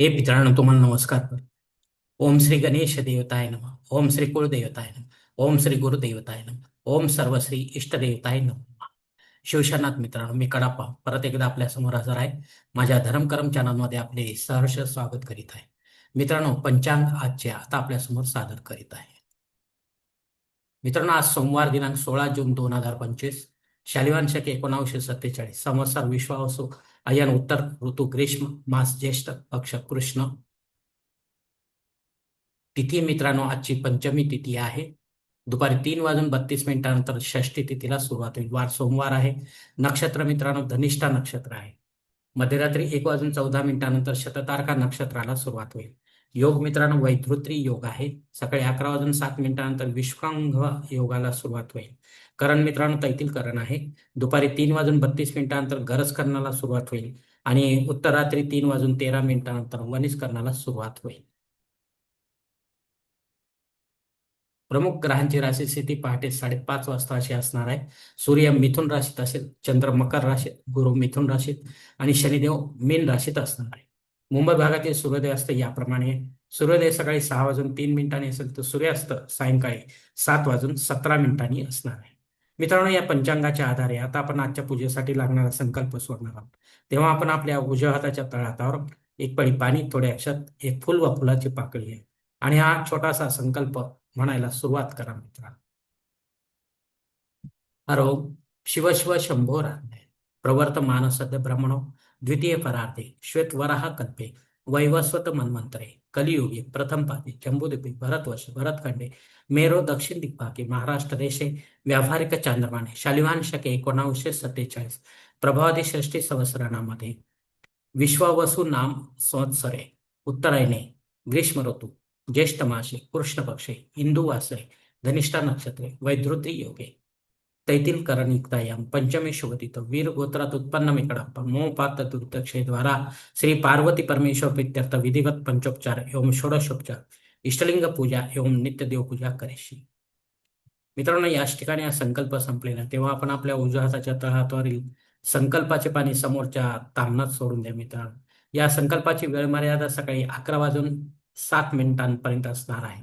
हे मित्रांनो तुम्हाला नमस्कार ओम श्री गणेश देवताय नम. ओम श्री कुळदेवताय नम. ओम श्री गुरुदेवताय नम. ओम सर्वश्री इष्टदेवताय नम. शिवशनाथ मित्रांनो मी कडापा परत एकदा आपल्यासमोर हजर आहे. माझ्या धर्मकरम चॅनलमध्ये आपले सहर्ष स्वागत करीत आहे. मित्रांनो पंचांग आजचे आता आपल्यासमोर सादर करीत आहे. मित्रांनो आज सोमवार दिनांक सोळा जून दोन हजार पंचवीस. शालिवान शके एकोणावीसशे सत्तेचाळीस. संवत्सर विश्वावसू. अयन उत्तर ऋतू ग्रीष्म. मास ज्येष्ठ पक्ष कृष्ण. तिथी मित्रांनो आजची पंचमी तिथी आहे. दुपारी तीन वाजून बत्तीस मिनिटानंतर षष्टी तिथीला सुरुवात होईल. वार सोमवार आहे. नक्षत्र मित्रांनो धनिष्ठा नक्षत्र आहे. मध्यरात्री एक वाजून चौदा मिनिटानंतर शततारका नक्षत्राला सुरुवात होईल. योग मित्रांनो वैधृत्री योग आहे. सकाळी अकरा वाजून सात मिनिटानंतर विश्वांग योगाला सुरुवात होईल. करण मित्रांनो तैतील करण आहे. दुपारी तीन वाजून बत्तीस मिनिटानंतर गरज करण्याला सुरुवात होईल आणि उत्तरात्री तीन वाजून तेरा मिनिटानंतर वनिस करण्याला सुरुवात होईल. प्रमुख ग्रहांची राशी स्थिती पहाटे साडेपाच वाजता अशी असणार आहे. सूर्य मिथुन राशीत असेल चंद्र मकर राशीत गुरु मिथुन राशीत आणि शनिदेव मीन राशीत असणार आहे. मुंबई भागातील सूर्योदय असतं याप्रमाणे. सूर्योदय सकाळी सहा वाजून तीन मिनिटांनी असेल तर सूर्यास्त सायंकाळी सात वाजून सतरा मिनिटांनी असणार आहे. मित्रांनो या पंचांगाच्या आधारे आता आपण आजच्या पूजेसाठी लागणारा संकल्प सोडणार आहोत. तेव्हा आपण आपल्या उजव्या हाताच्या तळहातावर एक पळी पाणी थोड्या अक्षात एक फुल व फुलाची पाकळी आहे. आणि हा छोटासा संकल्प म्हणायला सुरुवात करा मित्रांनो हरो शिव शंभो राहणे प्रवर्त मानस सद्य ब्रह्मणो. द्वितीय परार्थे श्वेत वराह कल्पे वैवस्वत मन्वंतरे कलियुगे प्रथम पादी जम्बूद्वीपे भरतवर्ष भरतखंडे मेरो दक्षिण दिग्भागे महाराष्ट्र देशे व्यावहारिक चांद्रमाने शालिवान शके एकोणावीसशे सत्तेचाळीस प्रभावादी षष्टी संवसरणामध्ये विश्वावसू नाम संवत्सरे उत्तरायणे ग्रीष्म ऋतू ज्येष्ठ मासे कृष्ण पक्षे हिंदू वासरे धनिष्ठा नक्षत्रे वैधृती योगे तैतील करणयुक्तायाम पंचमी शुभतित वीर गोत्रात उत्पन्न मिकडप्प मोपात दुर्दक्षेद्वारा श्री पार्वती परमेश्वर प्रित्यर्थ विधिवत पंचोपचार एवं षोडशोपचार इष्टलिंग पूजा एवं नित्यदेव पूजा करेशी। मित्रांनो याच ठिकाणी हा संकल्प संपलेला तेव्हा आपण आपल्या उजव्या हाताच्या तळहातावरील संकल्पाचे पाणी समोरच्या तामनात सोडून द्या मित्रांनो। या संकल्पाची वेळ मर्यादा सकाळी अकरा वाजून सात मिनिटांपर्यंत असणार आहे।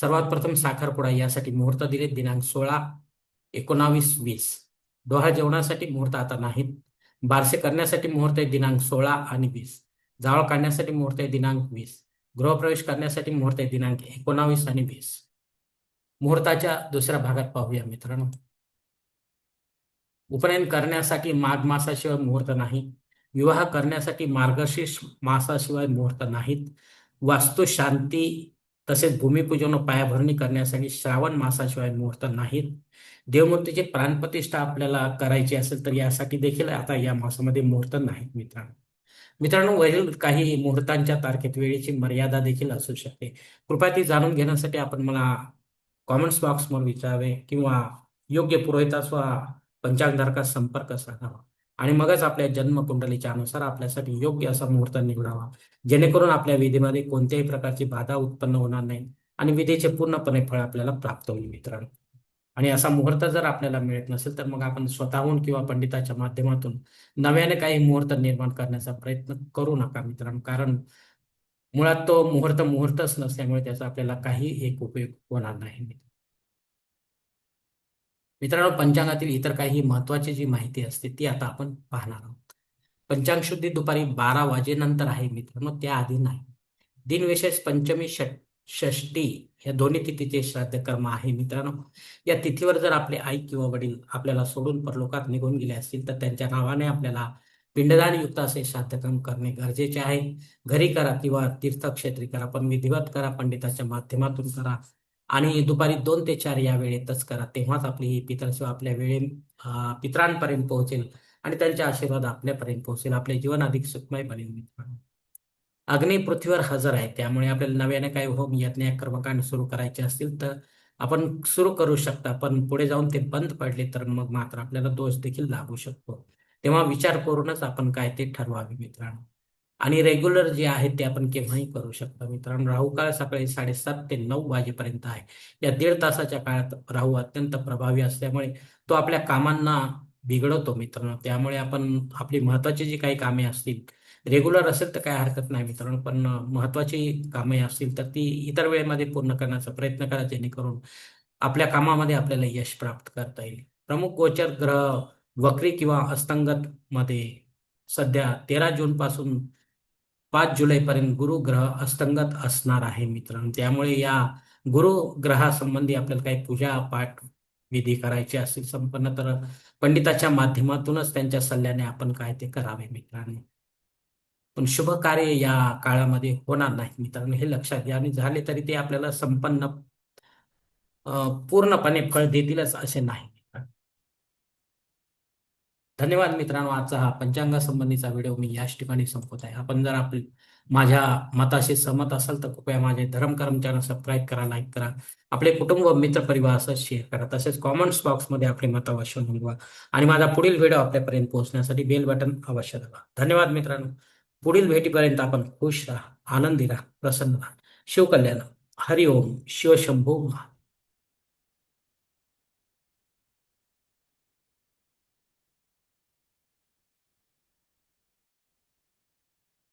सर्वात प्रथम साखरपुडा यासाठी मुहूर्त दिले. दिनांक सोळा एकोणावीस वीस. डोहा जेवणासाठी मुहूर्त आता नाहीत. बारसे करण्यासाठी मुहूर्त आहे दिनांक सोळा आणि वीस. जावळ काढण्यासाठी मुहूर्त आहे दिनांक वीस. गृहप्रवेश करण्यासाठी मुहूर्त आहे दिनांक एकोणावीस आणि वीस. मुहूर्ताच्या दुसऱ्या भागात पाहूया मित्रांनो. उपनयन करण्यासाठी माघ मासाशिवाय मुहूर्त नाही. विवाह करण्यासाठी मार्गशीर्ष मासाशिवाय मुहूर्त नाहीत. वास्तुशांती तसेच भूमिपूजन व पायाभरणी करण्यासाठी श्रावण मासाशिवाय मुहूर्त नाहीत. देवमूर्तीची प्राणप्रतिष्ठा आपल्याला करायची असेल तर यासाठी देखील आता या मासामध्ये मुहूर्त नाहीत मित्रांनो. मित्रांनो वरील काही मुहूर्तांच्या तारखेत वेळेची मर्यादा देखील असू शकते. कृपया ती जाणून घेण्यासाठी आपण मला कॉमेंट्स बॉक्सवर विचारावे किंवा योग्य पुरोहिताचा पंचांगधारकास संपर्क साधावा. आणि मगच आपल्या जन्मकुंडलीच्या अनुसार आपल्यासाठी योग्य असा मुहूर्त निवडावा. जेणेकरून आपल्या विधीमध्ये कोणत्याही प्रकारची बाधा उत्पन्न होणार नाही आणि विधीचे पूर्णपणे फळ आपल्याला प्राप्त होईल मित्रांनो. आणि असा मुहूर्त जर आपल्याला मिळत नसेल तर मग आपण स्वतःहून किंवा पंडिताच्या माध्यमातून नव्याने काही मुहूर्त निर्माण करण्याचा प्रयत्न करू नका मित्रांनो. कारण मुळात तो मुहूर्त मुहूर्तच नसल्यामुळे त्याचा आपल्याला काही एक उपयोग होणार नाही मित्रांनो पंचांगातील इतर काही महत्वाची जी माहिती असते ती आता आपण पाहणार आहोत. पंचांग शुद्धी दुपारी बारा वाजेनंतर आहे मित्रांनो त्याआधी नाही. दिनविशेष पंचमी षष्टी या दोन्ही तिथीचे श्राद्ध कर्म आहे मित्रांनो. या तिथीवर जर आपले आई किंवा वडील आपल्याला सोडून परलोकात निघून गेले असतील तर त्यांच्या नावाने आपल्याला पिंडदान युक्त असे श्राद्धकर्म करणे गरजेचे आहे. घरी करा किंवा तीर्थक्षेत्री करा पण विधिवत करा पंडिताच्या माध्यमातून करा. आणि दुपारी दोन ते चार या वेळेतच करा. तेव्हाच आपली ही पितरसेवा आपल्या वेळे पित्रांपर्यंत पोहोचेल आणि त्यांचे आशीर्वाद आपल्यापर्यंत पोहोचेल. आपले जीवन अधिक सुखमय बनेल मित्रांनो. अग्नी पृथ्वीवर हजर आहे. त्यामुळे आपल्याला नव्याने काही होम यज्ञ कर्मकांड सुरू करायचे असतील तर आपण सुरू करू शकता. पण पुढे जाऊन ते बंद पडले तर मग मात्र आपल्याला दोष देखील लागू शकतो. तेव्हा विचार करूनच आपण काय ते ठरवावे मित्रांनो. आणि रेग्युलर जे आहे ते आपण केव्हाही करू शकतो. मित्रांनो राहू काळ सकाळी साडेसात ते नऊ वाजेपर्यंत आहे. या दीड तासाच्या काळात राहू अत्यंत प्रभावी असल्यामुळे तो आपल्या कामांना बिघडवतो मित्रांनो. त्यामुळे आपण आपली महत्वाची जी काही कामे असतील रेग्युलर असेल तर काय हरकत नाही मित्रांनो पण महत्वाची कामे असतील तर ती इतर वेळेमध्ये पूर्ण करण्याचा प्रयत्न करा जेणेकरून आपल्या कामामध्ये आपल्याला यश प्राप्त करता येईल. प्रमुख गोचर ग्रह वक्री किंवा अस्तंगत मध्ये सध्या तेरा जून पासून पाच जुलैपर्यंत गुरु ग्रह अस्तंगत असणार आहे मित्रांनो. त्यामुळे या गुरु ग्रहासंबंधी आपल्याला काही पूजा पाठ विधी करायची असतील संपन्न तर पंडिताच्या माध्यमातूनच त्यांच्या सल्ल्याने आपण काय ते करावे मित्रांनो. पण शुभ कार्य या काळामध्ये होणार नाही मित्रांनो. हे लक्षात घ्या. आणि झाले तरी ते आपल्याला संपन्न पूर्णपणे फळ देतीलच असे नाही. धन्यवाद मित्रांनो आजचा हा पंचांगासंबंधीचा व्हिडिओ मी याच ठिकाणी संपवत आहे. आपण जर आपली माझ्या मताशी सहमत असाल तर कृपया माझे धर्म कर्मचाऱ्यांना सबस्क्राईब करा लाईक करा. आपले कुटुंब मित्र परिवार असं शेअर करा. तसेच कॉमेंट्स बॉक्समध्ये आपले मत अवश्य नोंदवा. आणि माझा पुढील व्हिडिओ आपल्यापर्यंत पोहोचण्यासाठी बेल बटन अवश्य दाबा. धन्यवाद मित्रांनो. पुढील भेटीपर्यंत आपण खुश राहा आनंदी राहा प्रसन्न राहा. शिवकल्याण. हरिओम. शिवशंभू महादेव